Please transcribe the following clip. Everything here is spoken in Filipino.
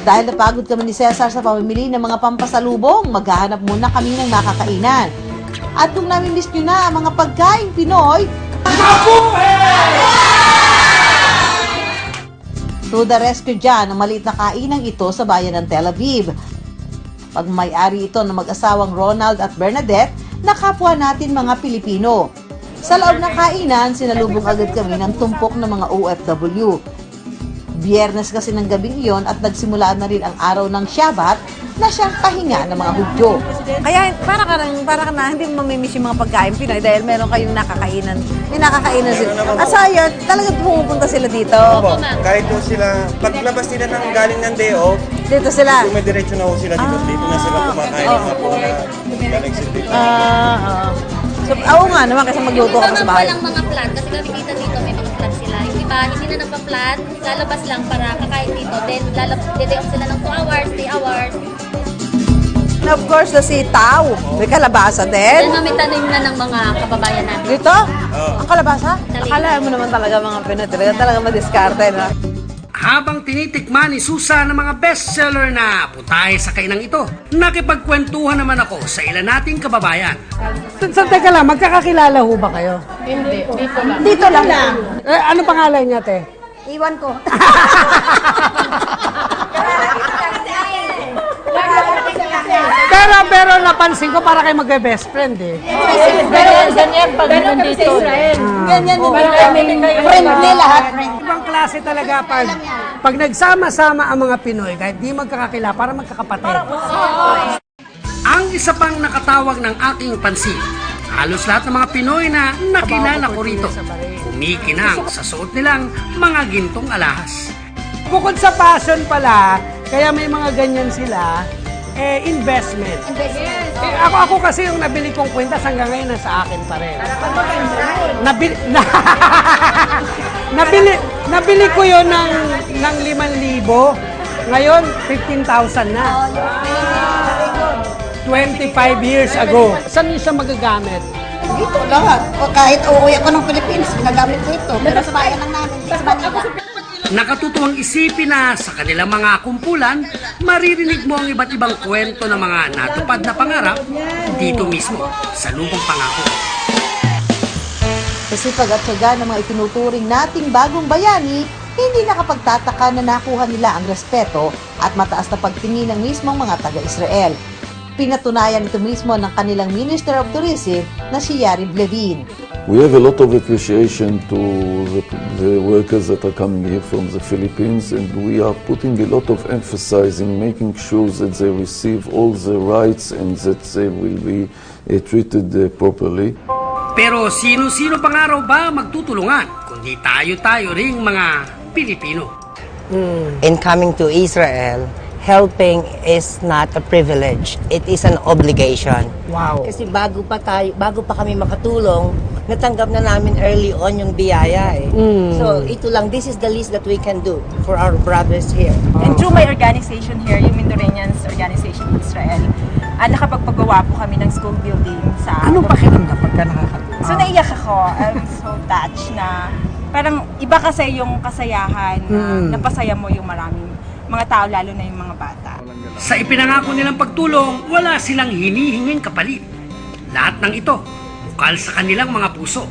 Dahil napagod kami ni Cesar sa pamimili ng mga pampasalubong, maghahanap muna kami ng makakainan. At kung namimiss nyo na ang mga pagkain Pinoy, To the rescue dyan ang maliit na kainang ito sa bayan ng Tel Aviv. Pag may-ari ito ng mag-asawang Ronald at Bernadette, nakapwa natin mga Pilipino. Sa loob ng kainan, sinalubong agad kami ng tumpok ng mga OFW. Biyernes kasi ng gabing iyon at nagsimula na rin ang araw ng Shabbat na siyang pahinga ng mga Hudyo. Kaya para ka nang, para ka na hindi mo mamimiss yung mga pagkain Pinoy dahil meron kayong nakakainan. May nakakainan sila. Sa yun, talagang pumupunta sila dito. Opo, kahit po sila, paglabas nila ng galing ng day off, Dito sila. dumidiretso na po sila dito. Dito na sila kumakain ng mga po na galing sa dito. Ah, oo. So, oo nga naman kasi magluto ka sa naman bahay. walang mga plan kasi kami dito iba hindi na nagpa-plan, lalabas lang para kakain dito. Then lalabas day off sila ng 2 hours, 3 hours. And of course, the sitaw. May kalabasa Then din. kami tanim na ng mga kababayan natin. Dito? Ang kalabasa? Akala mo naman talaga mga Pinoy. Talaga, talaga madiskarte, no? Habang tinitikman ni Susa ng mga bestseller na putahe sa kainang ito, nakipagkwentuhan naman ako sa ilan nating kababayan. Sa teka lang, magkakakilala ho ba kayo? Hindi, dito lang. Dito lang? Eh, ano pangalan niya, te? Iwan ko. Pero, pero napansin ko para kayo magbe-best friend eh. Ganyan pag nandito. Ganyan yung friendly lahat. Ibang klase talaga pag, pag nagsama-sama ang mga Pinoy, kahit di magkakakilala, para magkakapatid. Ang isa pang nakatawag ng aking pansin, halos lahat ng mga Pinoy na nakilala ko rito, kumikinang sa suot nilang mga gintong alahas. Bukod sa passion pala, kaya may mga ganyan sila, eh, investment. Eh, ako, ako kasi yung nabili kong kwintas hanggang ngayon nasa akin pa rin. Nabili, na, nabili, nabili ko yun ng, ng 5,000. Ngayon, 15,000 na. 25 years ago. Saan niyo siya magagamit? Dito lahat. O kahit uuwi ako ng Pilipinas, ginagamit ko ito. Pero sa bayan lang namin, sa Manila. Nakatutuwang isipin na sa kanilang mga kumpulan, maririnig mo ang iba't ibang kwento ng mga natupad na pangarap dito mismo sa lupang pangako. Sa sipag at syaga ng mga itinuturing nating bagong bayani, hindi nakapagtataka na nakuha nila ang respeto at mataas na pagtingin ng mismong mga taga-Israel. Pinatunayan ito mismo ng kanilang Minister of Tourism na si Yariv Levin. We have a lot of appreciation to the, the workers that are coming here from the Philippines, and we are putting a lot of emphasis in making sure that they receive all the rights and that they will be uh, treated uh, properly. Pero sino-sino pang araw ba magtutulungan kundi tayo-tayo ring mga Pilipino? in coming to Israel, helping is not a privilege. It is an obligation. Wow. Kasi bago pa tayo, bago pa kami makatulong, natanggap na namin early on yung biyaya eh. So ito lang, this is the least that we can do for our brothers here. And through my organization here, yung Mindorenians Organization in Israel, ah, nakapagpagawa po kami ng school building sa... Anong pakiramdam pagka nakakatawa? So naiyak ako. I'm so touched na parang iba kasi yung kasayahan na napasaya mo yung maraming mga tao, lalo na yung mga bata. Sa ipinangako nilang pagtulong, wala silang hinihinging kapalit. Lahat ng ito, bukal sa kanilang mga puso.